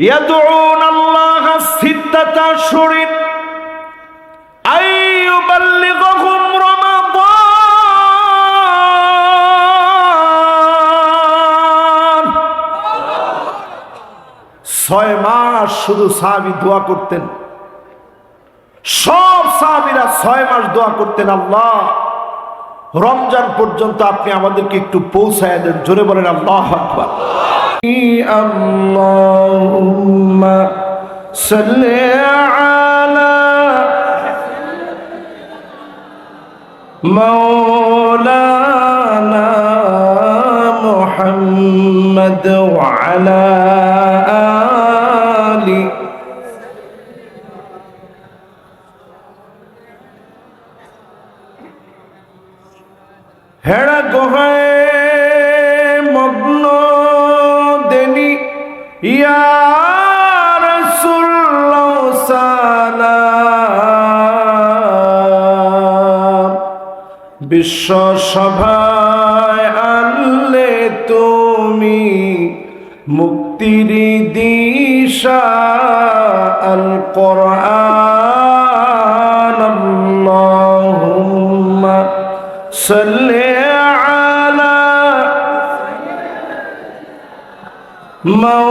يدعون الله ستة أشهر أن يبلغهم رمضان ছয় মাস শুধু সাহাবি দোয়া করতেন সব সাহাবিরা ছয় মাস দোয়া করতেন আল্লাহ রমজান পর্যন্ত আপনি আমাদেরকে একটু পৌঁছায় দেন জোরে বলেন আল্লাহ আকবার اللهم صل على مولانا محمد وعلى সালাম বিশ্ব সভায় আনলে তুমি মুক্তির দিশা আল কোরআন আল্লাহুম্মা সাল্লি আলা মাও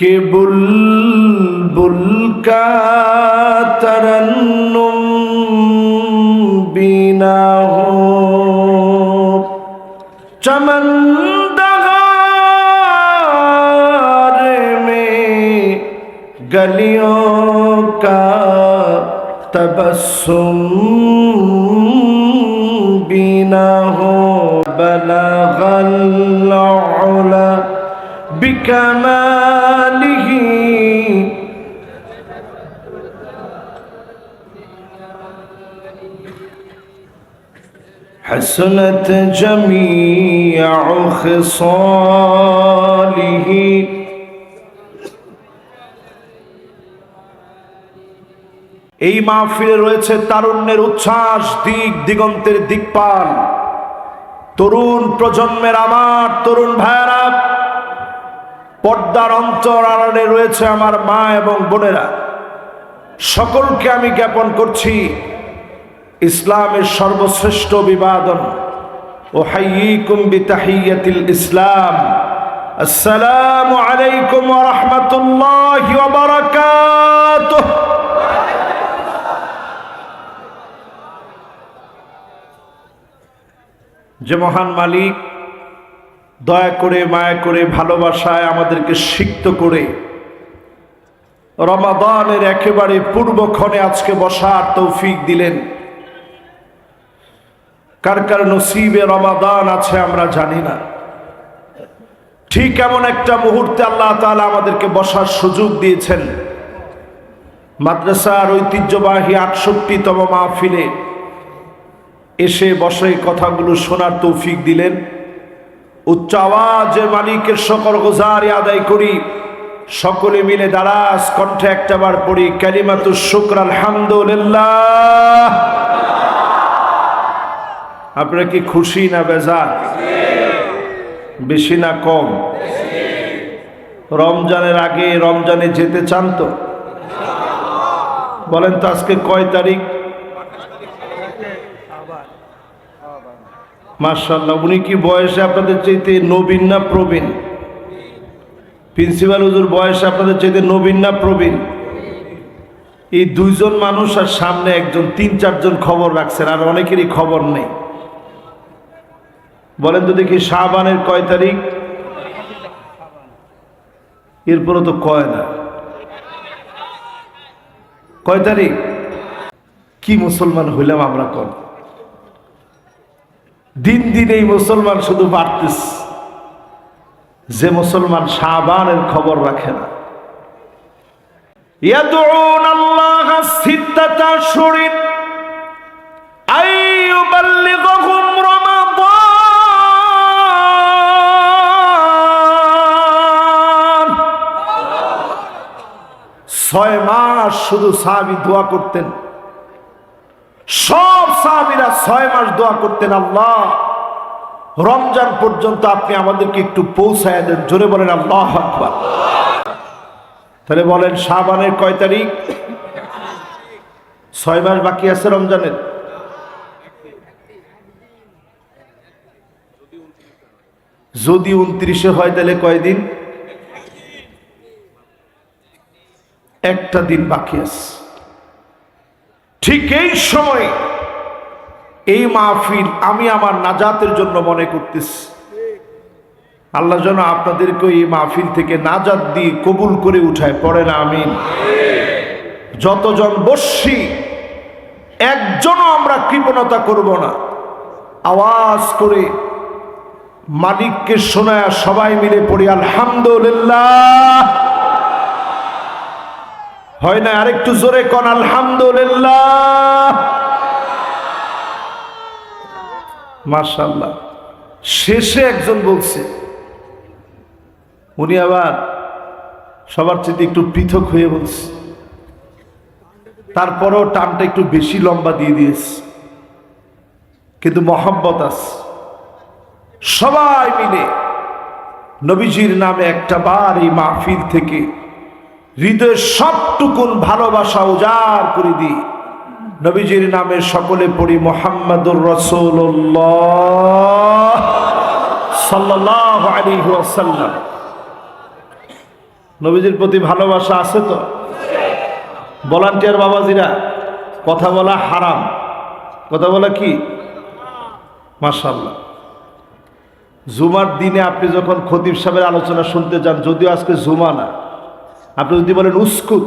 کہ बुलबुल का तरन्नुम बिना हो चमन दगार में गलियों का तबस्सुम बिना हो बलगल उला حسنت جميع خصاله এই মাহফিলে রয়েছে তারুণ্যের উচ্ছ্বাস দিক দিগন্তের দিকপাল তরুণ প্রজন্মের আমার তরুণ ভাইয়েরা পর্দার অন্তর আড়ালে রয়েছে আমার মা এবং বোনেরা সকলকে আমি জ্ঞাপন করছি ইসলামের সর্বশ্রেষ্ঠ বিবাদন। ও হাইকুম বিতাহিয়াতিল ইসলাম। আসসালামু আলাইকুম ওয়া রাহমাতুল্লাহি ওয়া বারাকাতুহু। যে মহান মালিক, দয়া করে, মায়া করে, ভালোবাসায় আমাদেরকে সিক্ত করে রমাদানের একেবারে পূর্বক্ষণে আজকে বসার তৌফিক দিলেন। কার কার নসিবে রমাদান আছে আমরা জানি না। ঠিক এমন একটা মুহূর্তে আল্লাহ তালা আমাদেরকে বসার সুযোগ দিয়েছেন। মাদ্রাসার ঐতিহ্যবাহী আটষট্টিতম মাহফিলে এসে বসে কথাগুলো শোনার তৌফিক দিলেন। উচ্চ আওয়াজে মালিকের সকল গোজারি আদায় করি। সকলে মিলে দারাজ কণ্ঠে একটাবার পড়ি ক্যালিমাতু শুক্র, আলহামদুলিল্লাহ। আপনারা কি খুশি না বেজার? বেশি না কম? রমজানের আগে রমজানে যেতে চান তো? বলেন তো আজকে কয় তারিখ? মার্শাল্লাহ উনি কি বয়সে আপনাদের চাইতে নবীন না প্রবীণ? প্রিন্সিপাল হুজুর বয়সে আপনাদের চাইতে নবীন না প্রবীণ? এই দুইজন মানুষ আর সামনে একজন, তিন চারজন খবর রাখছেন, আর অনেকেরই খবর নেই। বলেন তো দেখি শাহবানের কয় তারিখ? এরপরে তো কয় না। কয় তারিখ? কি মুসলমান হইলাম আমরা কর দিন দিন এই মুসলমান শুধু বাড়তেস যে মুসলমান শাহবানের খবর রাখে না। ইয়াদুন আল্লাহ সিদ্ধাতা শরীর ছয় মাস শুধু সাহাবি দোয়া করতেন। সব সাহাবিরা ছয় মাস দোয়া করতেন, আল্লাহ, রমজান পর্যন্ত আপনি আমাদেরকে একটু পৌঁছায় দেন। জোরে বলেন, আল্লাহ আকবার। তাহলে বলেন শাহবানের কয় তারিখ? ছয় মাস বাকি আছে রমজানের। যদি উনত্রিশে হয় তাহলে কয়দিন একটা দিন বাকি আছে। ঠিক এই সময় এই মাহফিল আমি আমার নাজাতের জন্য মনে করতেছি। আল্লাহ যেন আপনাদেরকে এই মাহফিল থেকে নাজাত দিয়ে কবুল করে উঠায়। পড়ে না আমিন। যতজন বসছি একজনও আমরা কৃপণতা করব না। আওয়াজ করে মালিককে শোনায় সবাই মিলে পড়ি, আলহামদুলিল্লাহ। হয় না আরেকটু জোরে কন, আলহামদুলিল্লাহ। মার্শাল্লাহ শেষে একজন বলছে, উনি আবার সবার চেয়ে একটু পৃথক হয়ে বলছে। তারপরও টানটা একটু বেশি লম্বা দিয়ে দিয়েছে। কিন্তু মহব্বত আছে। সবাই মিলে নবীজির নামে একটা বার এই মাহফিল থেকে হৃদয়ের সবটুকুন ভালোবাসা উজাড় করে দিই। নবীজির নামে সকলে পড়ি মোহাম্মদুর রসুল্লাহ সাল্লাহ নবীজির প্রতি ভালোবাসা আছে তো? ভলান্টিয়ার বাবাজিরা, কথা বলা হারাম। কথা বলা কি? মাশাল্লাহ জুমার দিনে আপনি যখন খতিব সাহেবের আলোচনা শুনতে যান, যদিও আজকে জুমা না আপনি যদি বলেন উস্কুত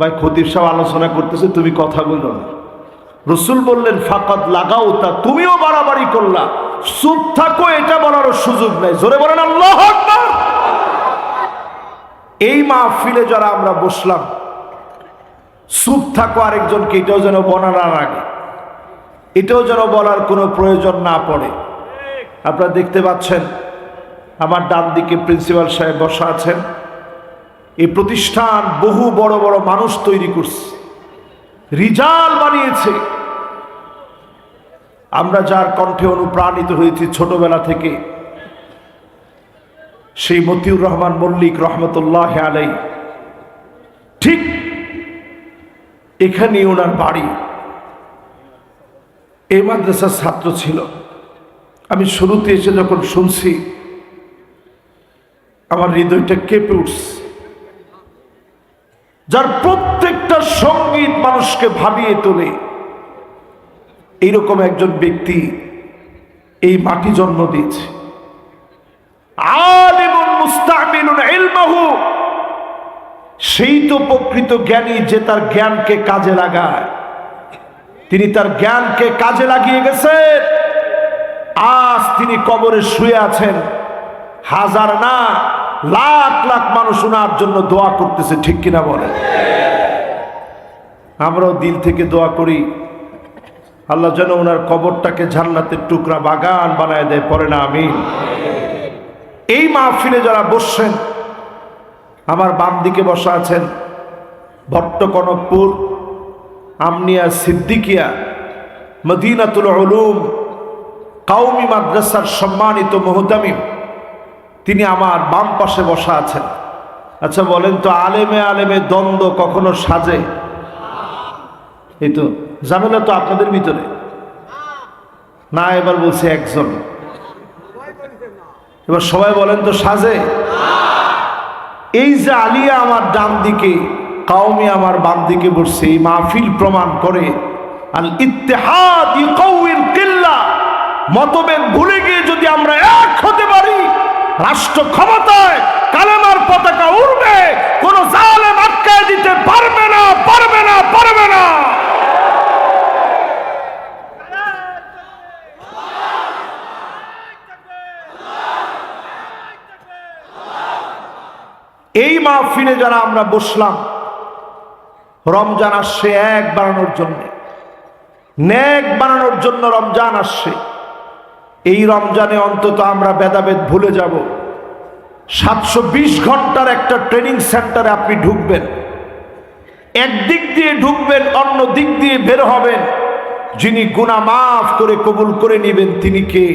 ভাই, খতিব সাহেব আলোচনা করতেছে, তুমি কথা বলো না। রসুল বললেন ফাকাত লাগাও তা তুমিও বাড়াবাড়ি করলা। চুপ থাকো, এটা বলারও সুযোগ নাই। জোরে বলেন, আল্লাহ। এই মাহফিলে যারা আমরা বসলাম, চুপ থাকো আরেকজনকে, এটাও যেন বলার আগে। এটাও যেন বলার কোনো প্রয়োজন না পড়ে। আপনারা দেখতে পাচ্ছেন, আমার ডান দিকে প্রিন্সিপাল সাহেব বসা আছেন। এই প্রতিষ্ঠান বহু বড় বড় মানুষ তৈরি করছে। রিজাল বানিয়েছে। আমরা যার কণ্ঠে অনুপ্রাণিত হয়েছি ছোটবেলা থেকে, সেই মতিউর রহমান মল্লিক রহমতুল্লাহ আলাই ঠিক এখানে ওনার বাড়ি। এই মাদ্রাসার ছাত্র ছিল। আমি শুরুতে এসে যখন শুনছি, আমার হৃদয়টা কেঁপে উঠছে। যার প্রত্যেকটা সংগীত মানুষকে ভাবিয়ে তোলে। এইরকম একজন ব্যক্তি এই মাটি জন্ম দিয়েছে। সেই তো প্রকৃত জ্ঞানী যে তার জ্ঞানকে কাজে লাগায়। তিনি তার জ্ঞানকে কাজে লাগিয়ে গেছেন আজ তিনি কবরে শুয়ে আছেন। হাজার না লাখ লাখ মানুষ ওনার জন্য দোয়া করতেছে, ঠিক কিনা বলেন? আমরাও দিল থেকে দোয়া করি। আল্লাহ যেন ওনার কবরটাকে জান্নাতের টুকরা বাগান বানায় দেয় পরে না আমি এই মাহফিলে যারা বসছেন, আমার বাম দিকে বসা আছেন ভট্টকনকপুর আমনিয়া সিদ্দিকিয়া, মদিনাতুল উলুম কাউমি মাদ্রাসার সম্মানিত মোহতামিম তিনি আমার বাম পাশে বসা আছেন। আচ্ছা বলেন তো, আলেমে আলেমে দ্বন্দ্ব কখনো সাজে? এই তো ঝামেলা তো আপনাদের ভিতরে। না, এবার বলছে একজন। এবার সবাই বলেন তো, সাজে? এই যে আলিয়া আমার ডান দিকে কাউমি আমার বাম দিকে বসছে, এই মাহফিল প্রমাণ করে, আল ইত্তেহাদ মতভেদ ভুলে গিয়ে যদি আমরা এক রাষ্ট্র ক্ষমতায় কালেমার পতাকা উড়বে, কোন জালেম আটকায় দিতে পারবে না পারবে না পারবে না। এই মাহফিলে যারা আমরা বসলাম, রমজান আসছে এক বানানোর জন্য। ন্যাক বানানোর জন্য রমজান আসছে। এই রমজানে অন্তত আমরা ভেদাভেদ ভুলে যাব। সাতশো বিশ ঘণ্টার একটা ট্রেনিং সেন্টারে আপনি ঢুকবেন। একদিক দিয়ে ঢুকবেন, অন্য দিক দিয়ে বের হবেন। যিনি গুণা মাফ করে কবুল করে নেবেন তিনি কে?